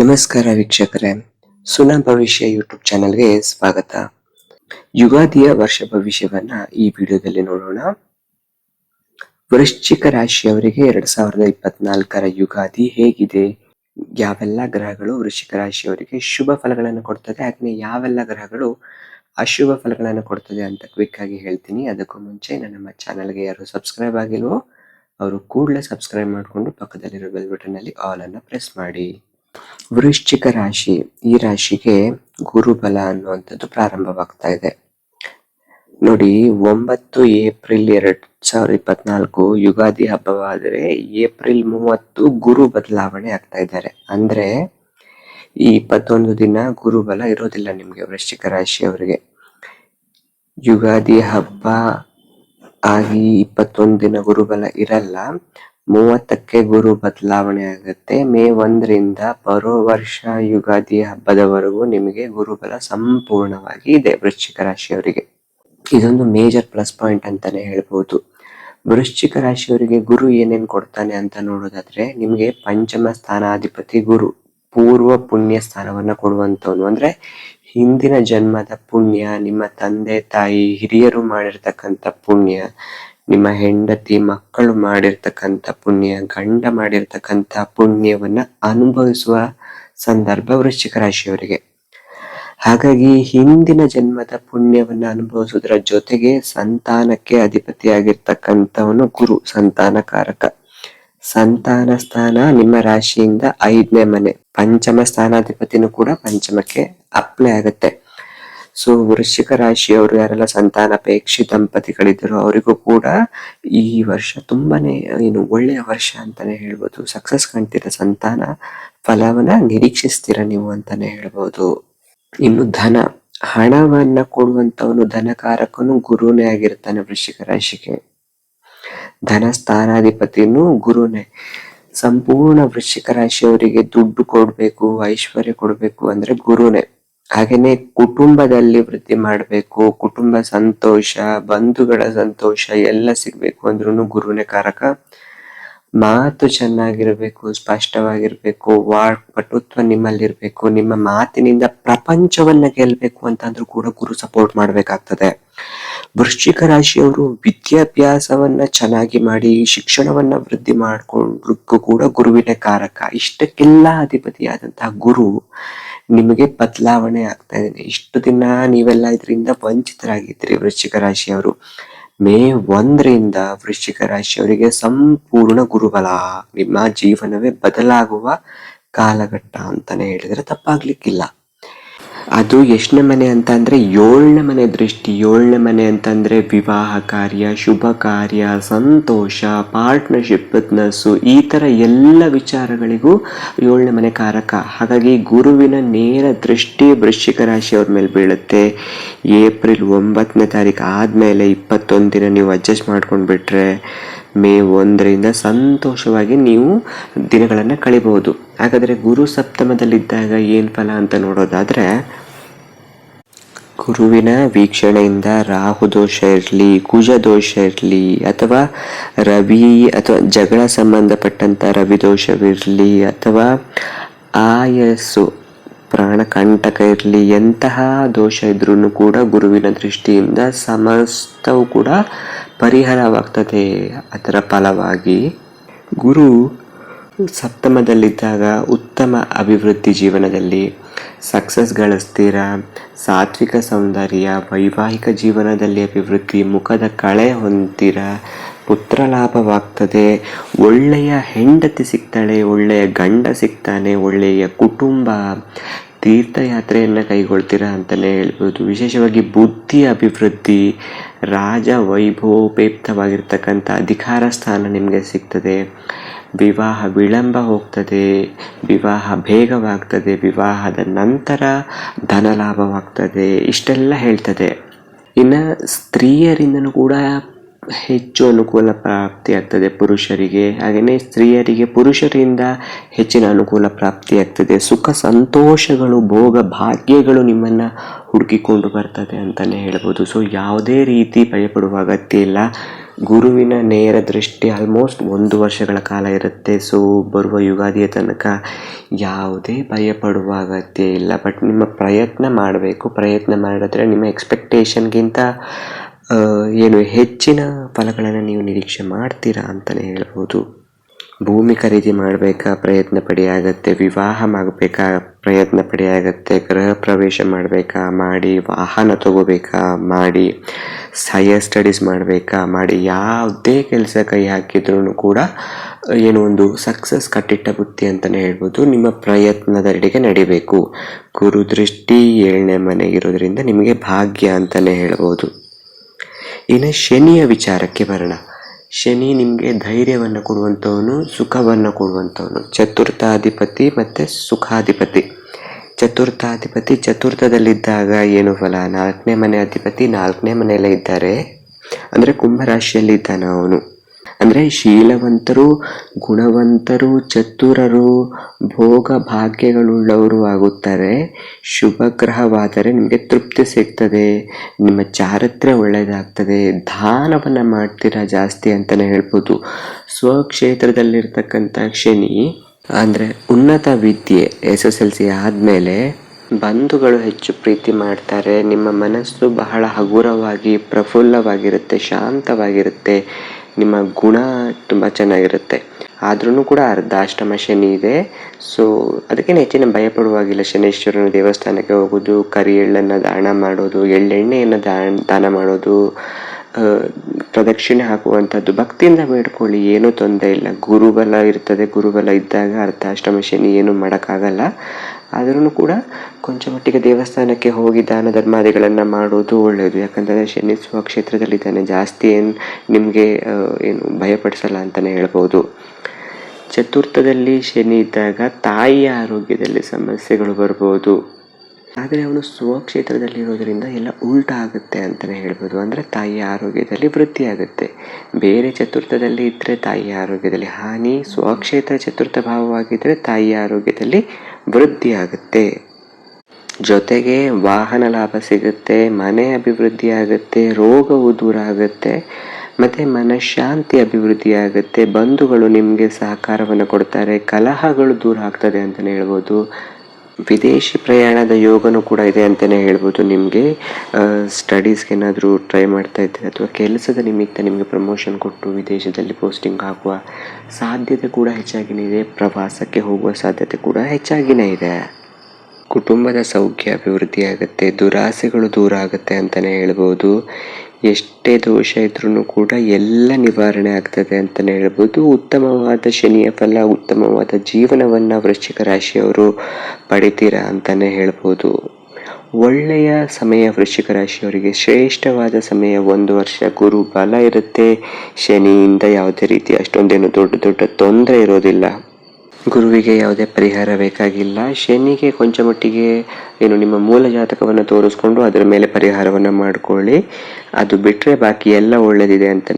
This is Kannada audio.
ನಮಸ್ಕಾರ ವೀಕ್ಷಕರೇ. ಸುನ ಭವಿಷ್ಯ ಯೂಟ್ಯೂಬ್ ಚಾನೆಲ್ಗೆ ಸ್ವಾಗತ. ಯುಗಾದಿಯ ವರ್ಷ ಭವಿಷ್ಯವನ್ನ ಈ ವಿಡಿಯೋದಲ್ಲಿ ನೋಡೋಣ. ವೃಶ್ಚಿಕ ರಾಶಿಯವರಿಗೆ ಎರಡ್ ಸಾವಿರದ ಇಪ್ಪತ್ನಾಲ್ಕರ ಯುಗಾದಿ ಹೇಗಿದೆ? ಯಾವೆಲ್ಲ ಗ್ರಹಗಳು ವೃಶ್ಚಿಕ ರಾಶಿಯವರಿಗೆ ಶುಭ ಫಲಗಳನ್ನು ಕೊಡ್ತದೆ? ಹಾಗೆ ಯಾವೆಲ್ಲ ಗ್ರಹಗಳು ಅಶುಭ ಫಲಗಳನ್ನು ಕೊಡ್ತದೆ ಅಂತ ಕ್ವಿಕ್ ಆಗಿ ಹೇಳ್ತೀನಿ. ಅದಕ್ಕೂ ಮುಂಚೆ ನಮ್ಮ ಚಾನೆಲ್ಗೆ ಯಾರು ಸಬ್ಸ್ಕ್ರೈಬ್ ಆಗಿಲ್ವೋ, ಅವರು ಕೂಡಲೇ ಸಬ್ಸ್ಕ್ರೈಬ್ ಮಾಡಿಕೊಂಡು ಪಕ್ಕದಲ್ಲಿರೋ ಬೆಲ್ ಬಟನ್ ಅಲ್ಲಿ ಆಲ್ ಅನ್ನ ಪ್ರೆಸ್ ಮಾಡಿ. ವೃಶ್ಚಿಕ ರಾಶಿ ಈ ರಾಶಿಗೆ ಗುರುಬಲ ಅನ್ನುವಂಥದ್ದು ಪ್ರಾರಂಭವಾಗ್ತಾ ಇದೆ. ನೋಡಿ, ಒಂಬತ್ತು ಏಪ್ರಿಲ್ ಎರಡ್ ಸಾವಿರದ ಇಪ್ಪತ್ನಾಲ್ಕು ಯುಗಾದಿ ಹಬ್ಬವಾದರೆ ಏಪ್ರಿಲ್ ಮೂವತ್ತು ಗುರು ಬದಲಾವಣೆ ಆಗ್ತಾ ಇದ್ದಾರೆ. ಅಂದ್ರೆ, ಈ ಇಪ್ಪತ್ತೊಂದು ದಿನ ಗುರುಬಲ ಇರೋದಿಲ್ಲ ನಿಮ್ಗೆ ವೃಶ್ಚಿಕ ರಾಶಿಯವರಿಗೆ. ಯುಗಾದಿ ಹಬ್ಬ ಆಗಿ ಇಪ್ಪತ್ತೊಂದು ದಿನ ಗುರುಬಲ ಇರಲ್ಲ. ಮೂವತ್ತಕ್ಕೆ ಗುರು ಬದಲಾವಣೆ ಆಗುತ್ತೆ. ಮೇ ಒಂದರಿಂದ ಬರೋ ವರ್ಷ ಯುಗಾದಿ ಹಬ್ಬದವರೆಗೂ ನಿಮಗೆ ಗುರುಬಲ ಸಂಪೂರ್ಣವಾಗಿ ಇದೆ ವೃಶ್ಚಿಕ ರಾಶಿಯವರಿಗೆ. ಇದೊಂದು ಮೇಜರ್ ಪ್ಲಸ್ ಪಾಯಿಂಟ್ ಅಂತಾನೆ ಹೇಳ್ಬೋದು. ವೃಶ್ಚಿಕ ರಾಶಿಯವರಿಗೆ ಗುರು ಏನೇನು ಕೊಡ್ತಾನೆ ಅಂತ ನೋಡೋದಾದ್ರೆ, ನಿಮಗೆ ಪಂಚಮ ಸ್ಥಾನಾಧಿಪತಿ ಗುರು, ಪೂರ್ವ ಪುಣ್ಯ ಸ್ಥಾನವನ್ನ ಕೊಡುವಂತವನು ಅಂದ್ರೆ ಹಿಂದಿನ ಜನ್ಮದ ಪುಣ್ಯ, ನಿಮ್ಮ ತಂದೆ ತಾಯಿ, ಹಿರಿಯರು ಮಾಡಿರ್ತಕ್ಕಂಥ ಪುಣ್ಯ ನಿಮ್ಮ ಹೆಂಡತಿ, ಮಕ್ಕಳು ಮಾಡಿರ್ತಕ್ಕಂಥ ಪುಣ್ಯ, ಗಂಡ ಮಾಡಿರ್ತಕ್ಕಂಥ ಪುಣ್ಯವನ್ನ ಅನುಭವಿಸುವ ಸಂದರ್ಭ ವೃಶ್ಚಿಕ ರಾಶಿಯವರಿಗೆ. ಹಾಗಾಗಿ ಹಿಂದಿನ ಜನ್ಮದ ಪುಣ್ಯವನ್ನ ಅನುಭವಿಸುವುದರ ಜೊತೆಗೆ ಸಂತಾನಕ್ಕೆ ಅಧಿಪತಿಯಾಗಿರ್ತಕ್ಕಂಥವನು ಗುರು, ಸಂತಾನಕಾರಕ. ಸಂತಾನ ಸ್ಥಾನ ನಿಮ್ಮ ರಾಶಿಯಿಂದ ಐದನೇ ಮನೆ. ಪಂಚಮ ಸ್ಥಾನಾಧಿಪತಿನೂ ಕೂಡ ಪಂಚಮಕ್ಕೆ ಅಪ್ಲೈ ಆಗುತ್ತೆ. ಸೊ ವೃಶ್ಚಿಕ ರಾಶಿಯವರು ಯಾರೆಲ್ಲ ಸಂತಾನಪೇಕ್ಷಿ ದಂಪತಿಗಳಿದ್ದರು ಅವರಿಗೂ ಕೂಡ ಈ ವರ್ಷ ತುಂಬಾನೇ, ಏನು ಒಳ್ಳೆಯ ವರ್ಷ ಅಂತಾನೆ ಹೇಳ್ಬೋದು. ಸಕ್ಸಸ್ ಕಾಣ್ತಿರ ಸಂತಾನ ಫಲವನ್ನ ನಿರೀಕ್ಷಿಸ್ತೀರ ನೀವು ಅಂತಾನೆ ಹೇಳ್ಬೋದು. ಇನ್ನು ಧನ, ಹಣವನ್ನ ಕೊಡುವಂತವನು ಧನಕಾರಕನು ಗುರುನೇ ಆಗಿರ್ತಾನೆ ವೃಶ್ಚಿಕ ರಾಶಿಗೆ. ಧನ ಸ್ಥಾನಾಧಿಪತಿನೂ ಗುರುನೇ. ಸಂಪೂರ್ಣ ವೃಶ್ಚಿಕ ರಾಶಿಯವರಿಗೆ ದುಡ್ಡು ಕೊಡ್ಬೇಕು, ಐಶ್ವರ್ಯ ಕೊಡ್ಬೇಕು ಅಂದ್ರೆ ಗುರುನೇ. ಹಾಗೇನೆ ಕುಟುಂಬದಲ್ಲಿ ವೃದ್ಧಿ ಮಾಡಬೇಕು, ಕುಟುಂಬ ಸಂತೋಷ, ಬಂಧುಗಳ ಸಂತೋಷ ಎಲ್ಲ ಸಿಗ್ಬೇಕು ಅಂದ್ರೂ ಗುರುವಿನ ಕಾರಕ. ಮಾತು ಚೆನ್ನಾಗಿರ್ಬೇಕು, ಸ್ಪಷ್ಟವಾಗಿರ್ಬೇಕು, ವಾಕ್ ಪಟುತ್ವ ನಿಮ್ಮಲ್ಲಿರ್ಬೇಕು, ನಿಮ್ಮ ಮಾತಿನಿಂದ ಪ್ರಪಂಚವನ್ನ ಗೆಲ್ಬೇಕು ಅಂತಂದ್ರೂ ಕೂಡ ಗುರು ಸಪೋರ್ಟ್ ಮಾಡ್ಬೇಕಾಗ್ತದೆ. ವೃಶ್ಚಿಕ ರಾಶಿಯವರು ವಿದ್ಯಾಭ್ಯಾಸವನ್ನ ಚೆನ್ನಾಗಿ ಮಾಡಿ, ಶಿಕ್ಷಣವನ್ನ ವೃದ್ಧಿ ಮಾಡ್ಕೊಳ್ಳಕ್ಕೂ ಕೂಡ ಗುರುವಿನ ಕಾರಕ. ಇಷ್ಟಕ್ಕೆಲ್ಲ ಅಧಿಪತಿಯಾದಂತಹ ಗುರು ನಿಮಗೆ ಬದಲಾವಣೆ ಆಗ್ತಾ ಇದೆ. ಇಷ್ಟು ದಿನ ನೀವೆಲ್ಲ ಇದರಿಂದ ವಂಚಿತರಾಗಿದ್ದೀರಿ ವೃಶ್ಚಿಕ ರಾಶಿಯವರು. ಮೇ ಒಂದರಿಂದ ವೃಶ್ಚಿಕ ರಾಶಿಯವರಿಗೆ ಸಂಪೂರ್ಣ ಗುರುಬಲ. ನಿಮ್ಮ ಜೀವನವೇ ಬದಲಾಗುವ ಕಾಲಘಟ್ಟ ಅಂತಾನೆ ಹೇಳಿದ್ರೆ ತಪ್ಪಾಗ್ಲಿಕ್ಕಿಲ್ಲ. ಅದು ಎಷ್ಟನೇ ಮನೆ ಅಂತ ಅಂದರೆ ಏಳನೇ ಮನೆ ದೃಷ್ಟಿ ಏಳನೇ ಮನೆ ಅಂತಂದರೆ ವಿವಾಹ ಕಾರ್ಯ, ಶುಭ ಕಾರ್ಯ, ಸಂತೋಷ ಪಾರ್ಟ್ನರ್ಶಿಪ್ ಬಿಸ್ನೆಸ್ಸು ಈ ಥರ ಎಲ್ಲ ವಿಚಾರಗಳಿಗೂ ಏಳನೇ ಮನೆ ಕಾರಕ. ಹಾಗಾಗಿ ಗುರುವಿನ ನೇರ ದೃಷ್ಟಿ ವೃಶ್ಚಿಕ ರಾಶಿಯವ್ರ ಮೇಲೆ ಬೀಳುತ್ತೆ. ಏಪ್ರಿಲ್ ಒಂಬತ್ತನೇ ತಾರೀಕು ಆದಮೇಲೆ ಇಪ್ಪತ್ತೊಂದು ದಿನ ನೀವು ಅಡ್ಜಸ್ಟ್ ಮಾಡ್ಕೊಂಡು ಬಿಟ್ರೆ ಮೇ ಒಂದರಿಂದ ಸಂತೋಷವಾಗಿ ನೀವು ದಿನಗಳನ್ನು ಕಳಿಬಹುದು. ಹಾಗಾದ್ರೆ ಗುರು ಸಪ್ತಮದಲ್ಲಿದ್ದಾಗ ಏನು ಫಲ ಅಂತ ನೋಡೋದಾದ್ರೆ, ಗುರುವಿನ ವೀಕ್ಷಣೆಯಿಂದ ರಾಹು ದೋಷ ಇರಲಿ, ಕುಜ ದೋಷ ಇರಲಿ, ಅಥವಾ ರವಿ ಅಥವಾ ಜಗಳ ಸಂಬಂಧಪಟ್ಟಂತ ರವಿ ದೋಷವಿರಲಿ, ಅಥವಾ ಆಯಸ್ಸು, ಪ್ರಾಣ ಕಂಟಕ ಇರಲಿ, ಎಂತಹ ದೋಷ ಇದ್ರೂ ಕೂಡ ಗುರುವಿನ ದೃಷ್ಟಿಯಿಂದ ಸಮಸ್ತವು ಕೂಡ ಪರಿಹಾರವಾಗ್ತದೆ ಅದರ ಫಲವಾಗಿ. ಗುರು ಸಪ್ತಮದಲ್ಲಿದ್ದಾಗ ಉತ್ತಮ ಅಭಿವೃದ್ಧಿ ಜೀವನದಲ್ಲಿ ಸಕ್ಸಸ್ ಗಳಿಸ್ತೀರ ಸಾತ್ವಿಕ ಸೌಂದರ್ಯ, ವೈವಾಹಿಕ ಜೀವನದಲ್ಲಿ ಅಭಿವೃದ್ಧಿ, ಮುಖದ ಕಳೆ ಹೊಂದಿರ ಪುತ್ರ ಲಾಭವಾಗ್ತದೆ. ಒಳ್ಳೆಯ ಹೆಂಡತಿ ಸಿಗ್ತಾಳೆ, ಒಳ್ಳೆಯ ಗಂಡ ಸಿಗ್ತಾನೆ, ಒಳ್ಳೆಯ ಕುಟುಂಬ ತೀರ್ಥಯಾತ್ರೆಯನ್ನು ಕೈಗೊಳ್ತೀರಾ ಅಂತಲೇ ಹೇಳ್ಬೋದು. ವಿಶೇಷವಾಗಿ ಬುದ್ಧಿ ಅಭಿವೃದ್ಧಿ, ರಾಜ ವೈಭವೋಪೇಕ್ತವಾಗಿರ್ತಕ್ಕಂಥ ಅಧಿಕಾರ ಸ್ಥಾನ ನಿಮಗೆ ಸಿಗ್ತದೆ. ವಿವಾಹ ವಿಳಂಬ ಹೋಗ್ತದೆ, ವಿವಾಹ ಬೇಗವಾಗ್ತದೆ ವಿವಾಹದ ನಂತರ ಧನ ಲಾಭವಾಗ್ತದೆ ಇಷ್ಟೆಲ್ಲ ಹೇಳ್ತದೆ. ಇನ್ನು ಸ್ತ್ರೀಯರಿಂದನೂ ಕೂಡ ಹೆಚ್ಚು ಅನುಕೂಲ ಪ್ರಾಪ್ತಿಯಾಗ್ತದೆ ಪುರುಷರಿಗೆ. ಹಾಗೆಯೇ ಸ್ತ್ರೀಯರಿಗೆ ಪುರುಷರಿಂದ ಹೆಚ್ಚಿನ ಅನುಕೂಲ ಪ್ರಾಪ್ತಿಯಾಗ್ತದೆ ಸುಖ ಸಂತೋಷಗಳು, ಭೋಗ ಭಾಗ್ಯಗಳು ನಿಮ್ಮನ್ನು ಹುಡುಕಿಕೊಂಡು ಬರ್ತದೆ ಅಂತಲೇ ಹೇಳ್ಬೋದು. ಸೊ ಯಾವುದೇ ರೀತಿ ಭಯಪಡುವ ಅಗತ್ಯ ಇಲ್ಲ. ಗುರುವಿನ ನೇರ ದೃಷ್ಟಿ ಆಲ್ಮೋಸ್ಟ್ ಒಂದು ವರ್ಷಗಳ ಕಾಲ ಇರುತ್ತೆ. ಸೊ ಬರುವ ಯುಗಾದಿಯ ತನಕ ಯಾವುದೇ ಭಯಪಡುವ ಅಗತ್ಯ ಇಲ್ಲ. ಬಟ್ ನಿಮ್ಮ ಪ್ರಯತ್ನ ಮಾಡಬೇಕು. ಪ್ರಯತ್ನ ಮಾಡಿದ್ರೆ ನಿಮ್ಮ ಎಕ್ಸ್ಪೆಕ್ಟೇಷನ್ಗಿಂತ ಏನು ಹೆಚ್ಚಿನ ಫಲಗಳನ್ನು ನೀವು ನಿರೀಕ್ಷೆ ಮಾಡ್ತೀರಾ ಅಂತಲೇ ಹೇಳ್ಬೋದು. ಭೂಮಿ ಖರೀದಿ ಮಾಡಬೇಕಾ ಪ್ರಯತ್ನ ಪಡಿ ವಿವಾಹ ಮಾಡಬೇಕಾ ಪ್ರಯತ್ನ ಪಡಿ ಆಗತ್ತೆ ಗೃಹ ಪ್ರವೇಶ ಮಾಡಬೇಕಾ ಮಾಡಿ, ವಾಹನ ತಗೋಬೇಕಾ ಮಾಡಿ ಹೈಯರ್ ಸ್ಟಡೀಸ್ ಮಾಡಬೇಕಾ ಮಾಡಿ, ಯಾವುದೇ ಕೆಲಸ ಕೈ ಹಾಕಿದ್ರೂ ಕೂಡ ಏನು ಒಂದು ಸಕ್ಸಸ್ ಕಟ್ಟಿಟ್ಟ ಬುತ್ತಿ ಅಂತಲೇ ಹೇಳ್ಬೋದು. ನಿಮ್ಮ ಪ್ರಯತ್ನದೆಡೆಗೆ ನಡಿಬೇಕು. ಗುರು ದೃಷ್ಟಿ ಏಳನೇ ಮನೆ ಇರೋದ್ರಿಂದ ನಿಮಗೆ ಭಾಗ್ಯ ಅಂತಲೇ ಹೇಳ್ಬೋದು. ಇನ್ನು ಶನಿಯ ವಿಚಾರಕ್ಕೆ ಬರೋಣ. ಶನಿ ನಿಮಗೆ ಧೈರ್ಯವನ್ನು ಕೊಡುವಂಥವನು, ಸುಖವನ್ನು ಕೊಡುವಂಥವನು. ಚತುರ್ಥಾಧಿಪತಿ ಮತ್ತು ಸುಖಾಧಿಪತಿ. ಚತುರ್ಥಾಧಿಪತಿ ಚತುರ್ಥದಲ್ಲಿದ್ದಾಗ ಏನು ಫಲ? ನಾಲ್ಕನೇ ಮನೆ ಅಧಿಪತಿ ನಾಲ್ಕನೇ ಮನೆಯಲ್ಲೇ ಇದ್ದಾರೆ. ಅಂದರೆ ಕುಂಭರಾಶಿಯಲ್ಲಿ ಇದ್ದಾನೆ ಅವನು. ಅಂದರೆ ಶೀಲವಂತರು, ಗುಣವಂತರು, ಚತುರರು, ಭೋಗ ಭಾಗ್ಯಗಳುಳ್ಳವರು ಆಗುತ್ತಾರೆ. ಶುಭ ಗ್ರಹವಾದರೆ ನಿಮಗೆ ತೃಪ್ತಿ ಸಿಗ್ತದೆ. ನಿಮ್ಮ ಚಾರಿತ್ರ್ಯ ಒಳ್ಳೆಯದಾಗ್ತದೆ. ದಾನವನ್ನು ಮಾಡ್ತೀರಾ ಜಾಸ್ತಿ ಅಂತಲೇ ಹೇಳ್ಬೋದು. ಸ್ವಕ್ಷೇತ್ರದಲ್ಲಿರ್ತಕ್ಕಂಥ ಶನಿ, ಅಂದರೆ ಉನ್ನತ ವಿದ್ಯೆ, ಎಸ್ ಎಸ್ ಎಲ್ ಸಿ ಆದಮೇಲೆ ಬಂಧುಗಳು ಹೆಚ್ಚು ಪ್ರೀತಿ ಮಾಡ್ತಾರೆ. ನಿಮ್ಮ ಮನಸ್ಸು ಬಹಳ ಹಗುರವಾಗಿ, ಪ್ರಫುಲ್ಲವಾಗಿರುತ್ತೆ, ಶಾಂತವಾಗಿರುತ್ತೆ. ನಿಮ್ಮ ಗುಣ ತುಂಬ ಚೆನ್ನಾಗಿರುತ್ತೆ. ಆದ್ರೂ ಕೂಡ ಅರ್ಧಾಷ್ಟಮ ಶನಿ ಇದೆ. ಸೊ ಅದಕ್ಕೆ ಹೆಚ್ಚಿನ ಭಯ ಪಡುವಾಗಿಲ್ಲ ಶನೇಶ್ವರನ ದೇವಸ್ಥಾನಕ್ಕೆ ಹೋಗೋದು, ಕರಿ ಎಳ್ಳನ್ನು ದಾನ ಮಾಡೋದು ಎಳ್ಳೆಣ್ಣೆಯನ್ನು ದಾನ ದಾನ ಮಾಡೋದು ಪ್ರದಕ್ಷಿಣೆ ಹಾಕುವಂಥದ್ದು, ಭಕ್ತಿಯಿಂದ ಬೇಡ್ಕೊಳ್ಳಿ, ಏನೂ ತೊಂದರೆ ಇಲ್ಲ. ಗುರುಬಲ ಇರ್ತದೆ, ಗುರುಬಲ ಇದ್ದಾಗ ಅರ್ಧಾಷ್ಟಮ ಶನಿ ಏನು ಮಾಡೋಕ್ಕಾಗಲ್ಲ. ಆದ್ರೂ ಕೂಡ ಕೊಂಚ ಮಟ್ಟಿಗೆ ದೇವಸ್ಥಾನಕ್ಕೆ ಹೋಗಿ ದಾನ ಧರ್ಮಾದಿಗಳನ್ನು ಮಾಡೋದು ಒಳ್ಳೆಯದು ಯಾಕಂತಂದರೆ ಶನಿ ಸ್ವಕ್ಷೇತ್ರದಲ್ಲಿದ್ದಾನೆ ಜಾಸ್ತಿ ಏನು ನಿಮಗೆ ಏನು ಭಯಪಡಿಸಲ್ಲ ಅಂತಲೇ ಹೇಳ್ಬೋದು. ಚತುರ್ಥದಲ್ಲಿ ಶನಿ ಇದ್ದಾಗ ತಾಯಿಯ ಆರೋಗ್ಯದಲ್ಲಿ ಸಮಸ್ಯೆಗಳು ಬರ್ಬೋದು. ಆದರೆ ಅವನು ಸ್ವಕ್ಷೇತ್ರದಲ್ಲಿ ಇರೋದರಿಂದ ಎಲ್ಲ ಉಲ್ಟ ಆಗುತ್ತೆ ಅಂತಲೇ ಹೇಳ್ಬೋದು. ಅಂದರೆ ತಾಯಿಯ ಆರೋಗ್ಯದಲ್ಲಿ ವೃದ್ಧಿ ಆಗುತ್ತೆ. ಬೇರೆ ಚತುರ್ಥದಲ್ಲಿ ಇದ್ದರೆ ತಾಯಿಯ ಆರೋಗ್ಯದಲ್ಲಿ ಹಾನಿ ಸ್ವಕ್ಷೇತ್ರ ಚತುರ್ಥ ಭಾವವಾಗಿದ್ದರೆ ತಾಯಿಯ ಆರೋಗ್ಯದಲ್ಲಿ ವೃದ್ಧಿ ಆಗುತ್ತೆ ಜೊತೆಗೆ ವಾಹನ ಲಾಭ ಸಿಗುತ್ತೆ, ಮನೆ ಅಭಿವೃದ್ಧಿ ಆಗುತ್ತೆ, ರೋಗವು ದೂರ ಆಗುತ್ತೆ, ಮತ್ತು ಮನಃಶಾಂತಿ ಅಭಿವೃದ್ಧಿ ಆಗುತ್ತೆ. ಬಂಧುಗಳು ನಿಮಗೆ ಸಹಕಾರವನ್ನು ಕೊಡ್ತಾರೆ, ಕಲಹಗಳು ದೂರ ಆಗ್ತದೆ ಅಂತಲೇ ಹೇಳ್ಬೋದು. ವಿದೇಶಿ ಪ್ರಯಾಣದ ಯೋಗನೂ ಕೂಡ ಇದೆ ಅಂತಲೇ ಹೇಳ್ಬೋದು ನಿಮಗೆ. ಸ್ಟಡೀಸ್ಗೆ ಏನಾದರೂ ಟ್ರೈ ಮಾಡ್ತಾ ಇದ್ದರೆ ಅಥವಾ ಕೆಲಸದ ನಿಮಿತ್ತ ನಿಮಗೆ ಪ್ರಮೋಷನ್ ಕೊಟ್ಟು ವಿದೇಶದಲ್ಲಿ ಪೋಸ್ಟಿಂಗ್ ಹಾಕುವ ಸಾಧ್ಯತೆ ಕೂಡ ಹೆಚ್ಚಾಗಿನೇ ಇದೆ, ಪ್ರವಾಸಕ್ಕೆ ಹೋಗುವ ಸಾಧ್ಯತೆ ಕೂಡ ಹೆಚ್ಚಾಗಿನೇ ಇದೆ. ಕುಟುಂಬದ ಸೌಖ್ಯ, ಅಭಿವೃದ್ಧಿ ಆಗುತ್ತೆ, ದುರಾಸೆಗಳು ದೂರ ಆಗುತ್ತೆ ಅಂತಲೇ ಹೇಳ್ಬೋದು. ಎಷ್ಟೇ ದೋಷ ಇದ್ರೂ ಕೂಡ ಎಲ್ಲ ನಿವಾರಣೆ ಆಗ್ತದೆ ಅಂತಲೇ ಹೇಳ್ಬೋದು. ಉತ್ತಮವಾದ ಶನಿಯ ಫಲ, ಉತ್ತಮವಾದ ಜೀವನವನ್ನು ವೃಶ್ಚಿಕ ರಾಶಿಯವರು ಪಡಿತೀರಾ ಅಂತಲೇ ಹೇಳ್ಬೋದು. ಒಳ್ಳೆಯ ಸಮಯ ವೃಶ್ಚಿಕ ರಾಶಿಯವರಿಗೆ ಶ್ರೇಷ್ಠವಾದ ಸಮಯ ಒಂದು ವರ್ಷ ಗುರು ಬಲ ಇರುತ್ತೆ. ಶನಿಯಿಂದ ಯಾವುದೇ ರೀತಿ ಅಷ್ಟೊಂದೇನು ದೊಡ್ಡ ದೊಡ್ಡ ತೊಂದರೆ ಇರೋದಿಲ್ಲ. ಗುರುವಿಗೆ ಯಾವುದೇ ಪರಿಹಾರ ಬೇಕಾಗಿಲ್ಲ. ಶನಿಗೆ ಕೊಂಚ ಮಟ್ಟಿಗೆ ಏನು ನಿಮ್ಮ ಮೂಲ ಜಾತಕವನ್ನು ತೋರಿಸ್ಕೊಂಡು ಅದರ ಮೇಲೆ ಪರಿಹಾರವನ್ನು ಮಾಡಿಕೊಳ್ಳಿ. ಅದು ಬಿಟ್ಟರೆ ಬಾಕಿ ಎಲ್ಲ ಒಳ್ಳೆಯದಿದೆ ಅಂತ